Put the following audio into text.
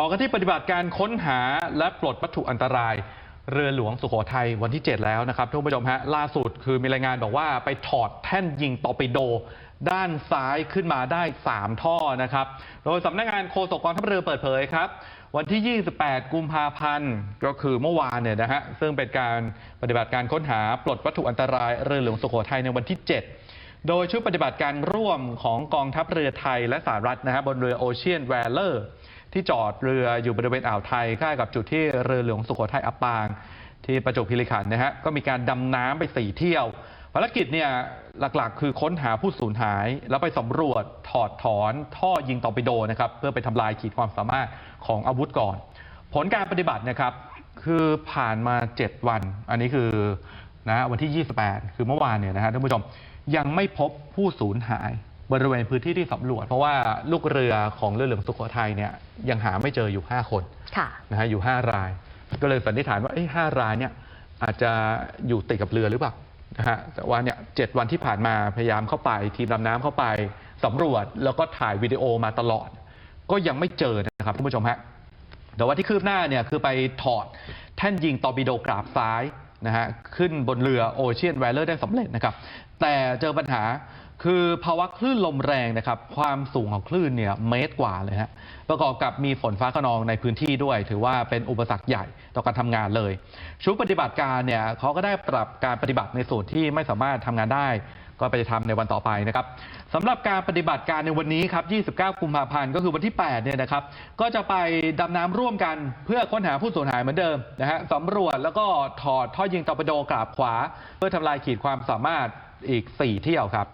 ต่อกันที่ปฏิบัติการค้นหาและปลดวัตถุอันตราย เรือหลวงสุโขทัยวันที่ 7 แล้วนะครับทุกผู้ชมฮะล่าสุดคือมีรายงานบอกว่าไปถอดแท่นยิงตอร์ปิโด ด้านซ้ายขึ้นมาได้ 3 ท่อนะครับ โดยสำนักงานโฆษกกองทัพเรือเปิดเผยครับ วันที่ 28 กุมภาพันธ์ก็คือเมื่อวานเนี่ยนะฮะซึ่งเป็นการปฏิบัติการค้นหาปลดวัตถุอันตรายเรือหลวงสุโขทัยในวันที่ 7โดยชุดปฏิบัติการร่วมของกองทัพเรือไทยและสหรัฐนะฮะบนเรือโอเชียนแวลเลอร์ ที่จอดเรืออยู่บริเวณอ่าวไทยใกล้กับจุดที่เรือหลวงสุโขทัยอับปาง ที่ประจวบคีรีขันธ์นะฮะก็มีการดำน้ำไปสี่เที่ยวภารกิจเนี่ยหลักๆ คือค้นหาผู้สูญหาย แล้วไปสำรวจถอดถอนท่อยิงตอร์ปิโดนะครับเพื่อไปทำลายขีดความสามารถของอาวุธก่อน ผลการปฏิบัตินะครับคือผ่านมา 7 วัน อันนี้คือนะวันที่ 28 คือเมื่อวานเนี่ยนะฮะท่านผู้ชมยังไม่พบผู้สูญหาย บริเวณพื้นที่ที่สำรวจ เพราะว่าลูกเรือของเรือหลวงสุโขทัยเนี่ยยังหาไม่เจออยู่ 5 คนค่ะนะฮะอยู่ 5 ราย ก็เลยสันนิษฐานว่าเอ้ห้ารายเนี่ยอาจจะอยู่ติดกับเรือหรือเปล่านะฮะแต่ว่าเนี่ยเจ็ดวันที่ผ่านมาพยายามเข้าไป ทีมดำน้ำเข้าไปสำรวจแล้วก็ถ่ายวิดีโอมาตลอด ก็ยังไม่เจอนะครับท่านผู้ชมฮะแต่ว่าที่คืบหน้าเนี่ยคือไปถอดแท่นยิงตอร์ปิโดกราบซ้าย นะฮะขึ้นบนเรือโอเชียนแวลเลอร์ได้สำเร็จนะครับ แต่เจอปัญหาคือภาวะคลื่นลมแรงนะครับ ความสูงของคลื่นเนี่ยเมตรกว่าเลยฮะประกอบกับมีฝนฟ้าขนองในพื้นที่ด้วย ถือว่าเป็นอุปสรรคใหญ่ต่อการทำงานเลย ชุดปฏิบัติการเนี่ยเขาก็ได้ปรับการปฏิบัติในส่วนที่ไม่สามารถทำงานได้ ก็ไปทำในวันต่อไปนะครับสำหรับการปฏิบัติการในวันนี้ครับ 29 กุมภาพันธ์ก็คือวันที่ 8 เนี่ยนะครับ ก็จะไปดำน้ำร่วมกันเพื่อค้นหาผู้สูญหายเหมือนเดิมนะฮะสำรวจแล้วก็ถอดท่อยิงตอร์ปิโดกราบขวา เพื่อทำลายขีดความสามารถอีก 4 เที่ยวครับ